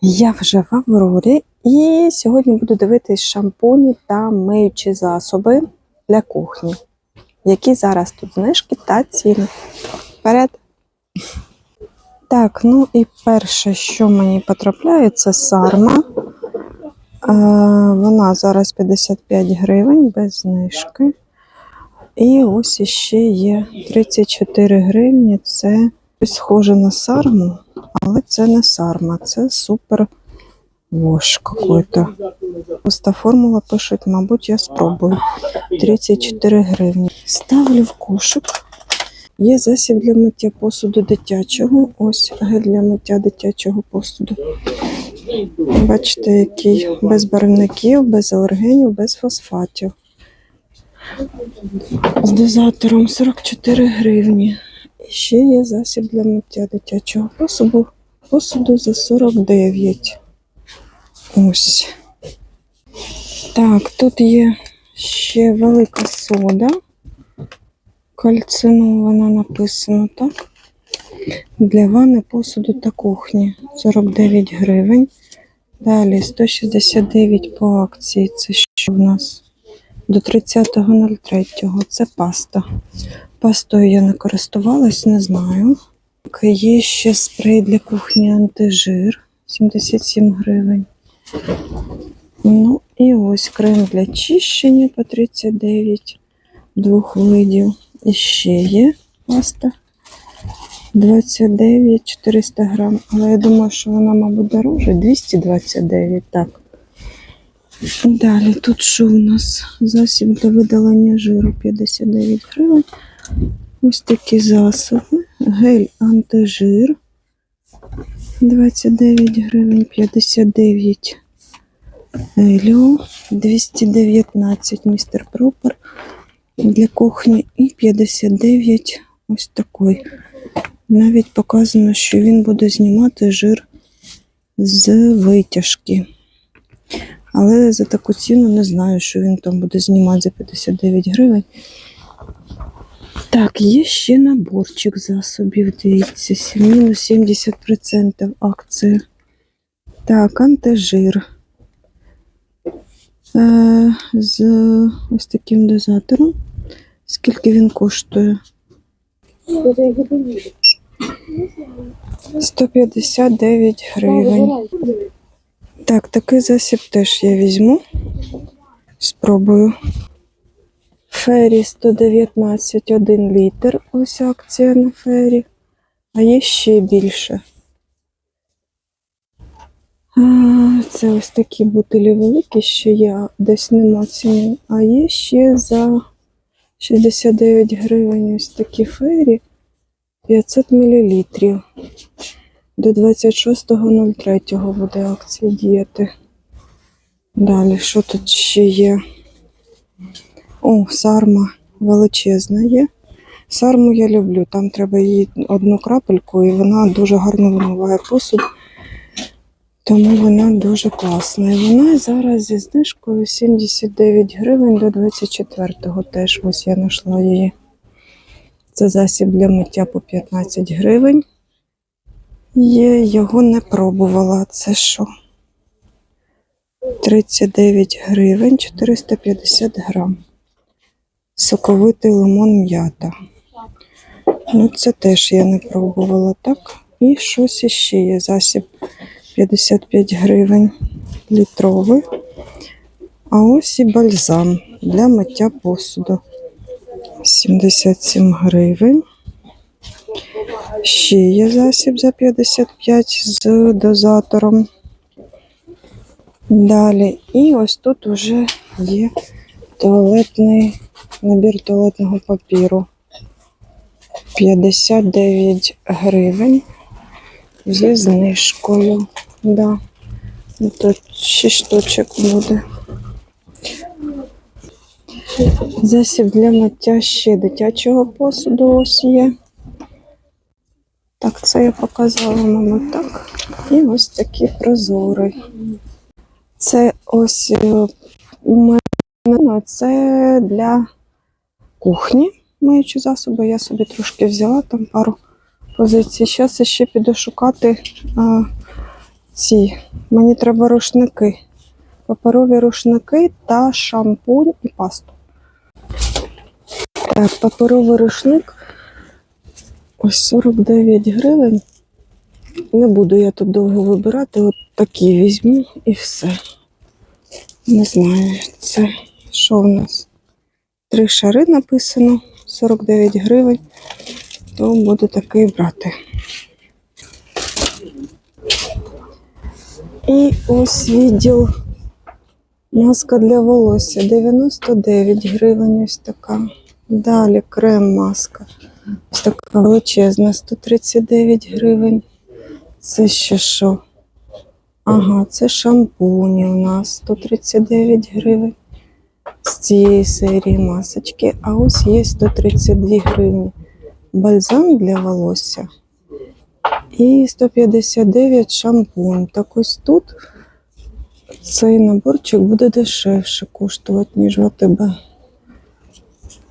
Я вже в Аврорі і сьогодні буду дивитись шампуні та миючі засоби для кухні. Які зараз тут знижки та ціни. Вперед! Так, ну і перше, що мені потрапляє, це сарма. Е, вона зараз 55 гривень без знижки. І ось іще є 34 гривні. Це схоже на сарму, але це не сарма, це супер вош какой-то. Пуста формула пишуть, мабуть, я спробую. 34 гривні. Ставлю в кошик. Є засіб для миття посуду дитячого. Ось гель для миття дитячого посуду. Бачите, який без барвників, без алергенів, без фосфатів. З дозатором 44 гривні. І ще є засіб для миття дитячого посуду, посуду за 49. Ось. Так, тут є ще велика сода. Кальцинована написано, так? Для ванни, посуду та кухні 49 гривень. Далі 169 по акції. Це що в нас? До 30.03. Це паста. Пастою я не користувалась, не знаю. Є ще спрей для кухні антижир 77 гривень. Ну і ось крем для чищення по 39 двох видів. І ще є паста 29 400 грам. Але я думаю, що вона, мабуть, дороже. 229, так. Далі тут що у нас? Засіб для видалення жиру 59 гривень. Ось такі засоби. Гель антижир 29 гривень, 59 Еліо, 219 містер Пропер для кухні і 59 ось такий. Навіть показано, що він буде знімати жир з витяжки. Але за таку ціну не знаю, що він там буде знімати за 59 гривень. Так, є ще наборчик засобів, дивіться, сі- мінус 70% акція. Так, антижир. Е, з ось таким дозатором. Скільки він коштує? 159 гривень. Так, такий засіб теж я візьму. Спробую. Фері 119 1 літр. Ось акція на фері. А є ще більше. Це ось такі бутилі великі, що я десь нема ціни. А є ще за 69 гривень ось такі фері 500 мл. До 26.03 буде акція діяти. Далі, що тут ще є? О, сарма величезна є. Сарму я люблю. Там треба її одну крапельку, і вона дуже гарно вимиває посуд. Тому вона дуже класна. І вона зараз зі знижкою 79 гривень до 24-го теж ось я знайшла її. Це засіб для миття по 15 гривень. Є, його не пробувала. Це що? 39 гривень, 450 грам. Соковитий лимон м'ята. Ну, це теж я не пробувала, так? І щось іще є. Засіб 55 гривень літровий. А ось і бальзам для миття посуду. 77 гривень. Ще є засіб за 55 з дозатором. Далі. І ось тут вже є туалетний набір туалетного папіру. 59 гривень зі знижкою. Да. Ну, Тут 6 штучок буде. Засіб для миття ще дитячого посуду ось є. Так, це я показала, мабуть, так. І ось такий прозорий. Це ось е, у мене ну, це для кухні миючі засоби. Я собі трошки взяла там пару позицій. Зараз я ще піду шукати а, ці. Мені треба рушники. Паперові рушники та шампунь і пасту. Так, паперовий рушник. Ось 49 гривень. Не буду я тут довго вибирати. От такі візьму і все. Не знаю, це що в нас? Три шари написано, 49 гривень. То буду такий брати. І ось відділ маска для волосся 99 гривень. Ось така. Далі крем-маска. Ось така величезна 139 гривень. Це ще що? Ага, це шампуні у нас 139 гривень. З цієї серії масочки. А ось є 132 гривні. Бальзам для волосся. І 159 шампунь. Так ось тут цей наборчик буде дешевше коштувати, ніж в АТБ.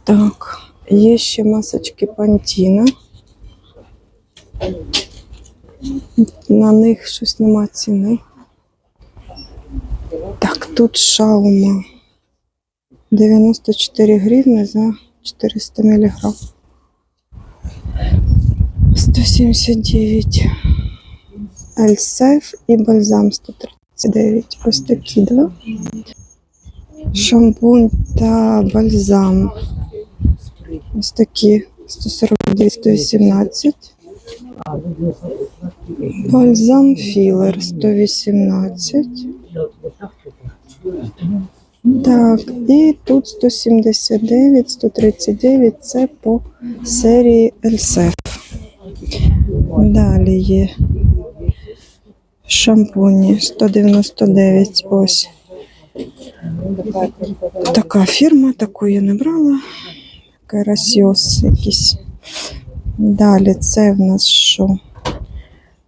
Так, є ще масочки Пантіна. На них щось нема ціни. Так, тут шаума 94 гривни за 400 мг. 179 Ельсеф і бальзам 139. Ось такі два. Шампунь та бальзам. Ось такі 149, 118. Бальзам філер 118. Так, і тут 179, 139 це по серії ЛСФ. Далі є шампуні 199. Ось така фірма, таку я не брала. Карасіос якийсь. Далі це в нас що?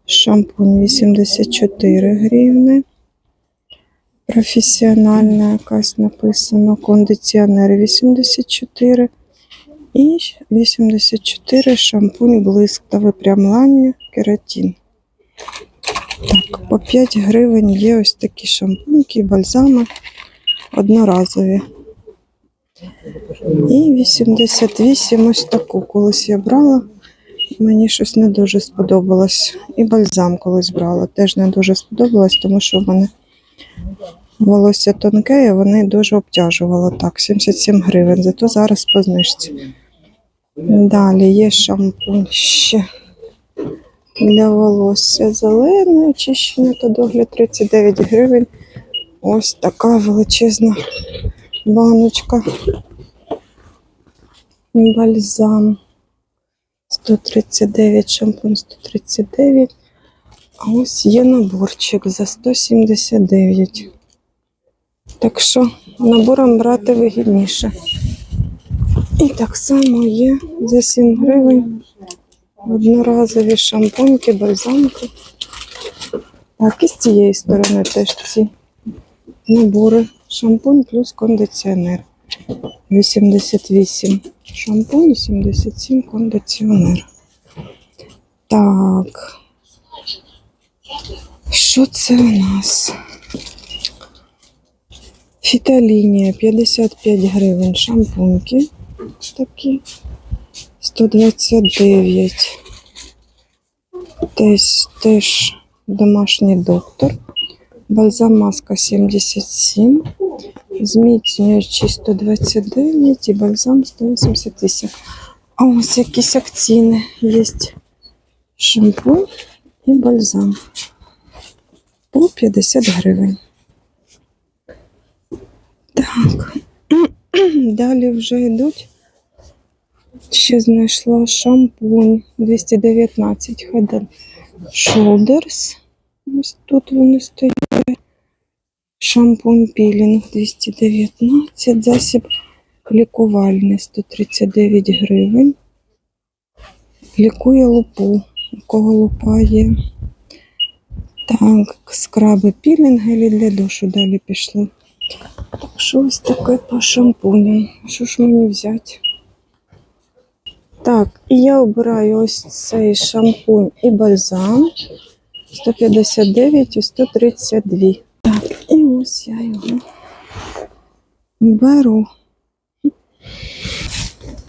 Шампунь 84 гривни. Професіональна якась написано. Кондиціонер 84. І 84 шампунь блиск та випрямлання кератин. Так, по 5 гривень є ось такі шампуньки, бальзами одноразові. І 88 ось таку колись я брала. Мені щось не дуже сподобалось. І бальзам колись брала. Теж не дуже сподобалось, тому що в мене волосся тонке, і вони дуже обтяжувало. Так, 77 гривень. Зато зараз по знижці. Далі є шампунь ще для волосся зелене, очищення та догляд 39 гривень. Ось така величезна баночка. Бальзам 139, шампунь 139. А ось є наборчик за 179. Так що набором брати вигідніше. І так само є за 7 гривень одноразові шампуньки, бальзамки. Так, і з цієї сторони теж ці набори. Шампунь плюс кондиціонер. 88 шампунь, 77 кондиціонер. Так. Що це у нас? Фіталінія 55 гривень шампуньки такі. 129. Десь теж домашній доктор. Бальзам маска 77. Зміцнюючий 129 і бальзам 188. А ось якісь акційні є. Шампунь і бальзам. По 50 гривень. Так. Далі вже йдуть. Ще знайшла шампунь 219 Head Shoulders. Ось тут вони стоять. Шампунь пілінг 219, засіб лікувальний 139 гривень. Лікує лупу. У кого лупа є. Так, скраби пілінг для душу далі пішли. Так, що ось таке по шампуням? Що ж мені взяти? Так, і я обираю ось цей шампунь і бальзам 159 і 132. Так, і ось я його беру.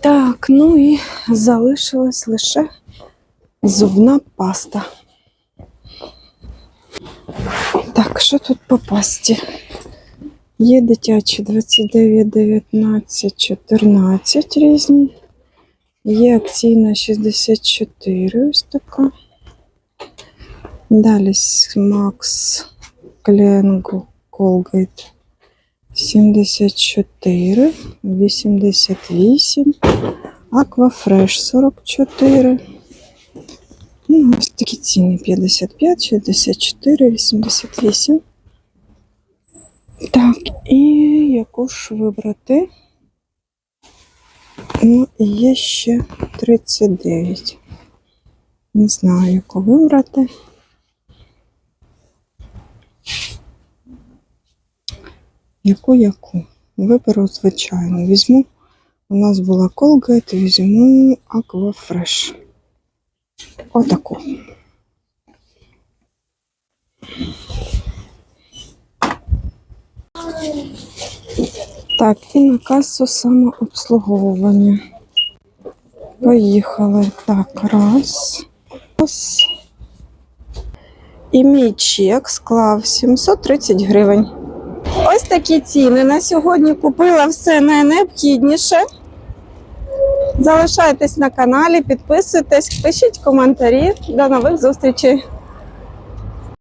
Так, ну і залишилась лише зубна паста. Так, що тут по пасті? Є дитячі 29, 19, 14 різні. Є акційна 64, ось така. Далі Max Кленгу Colgate 74, 88, Aquafresh 44. Ну, ось такі ціни 55, 64, 88. Так, і яку ж вибрати? Ну, і є ще 39. Не знаю, яку вибрати. Яку яку? Виберу, звичайно. Візьму. У нас була Colgate, візьму Aquafresh. Отаку. Так, і на касу самообслуговування. Поїхали. Так, раз. Раз. І мій чек склав 730 гривень. Ось такі ціни. На сьогодні купила все найнеобхідніше. Залишайтесь на каналі, підписуйтесь, пишіть коментарі. До нових зустрічей!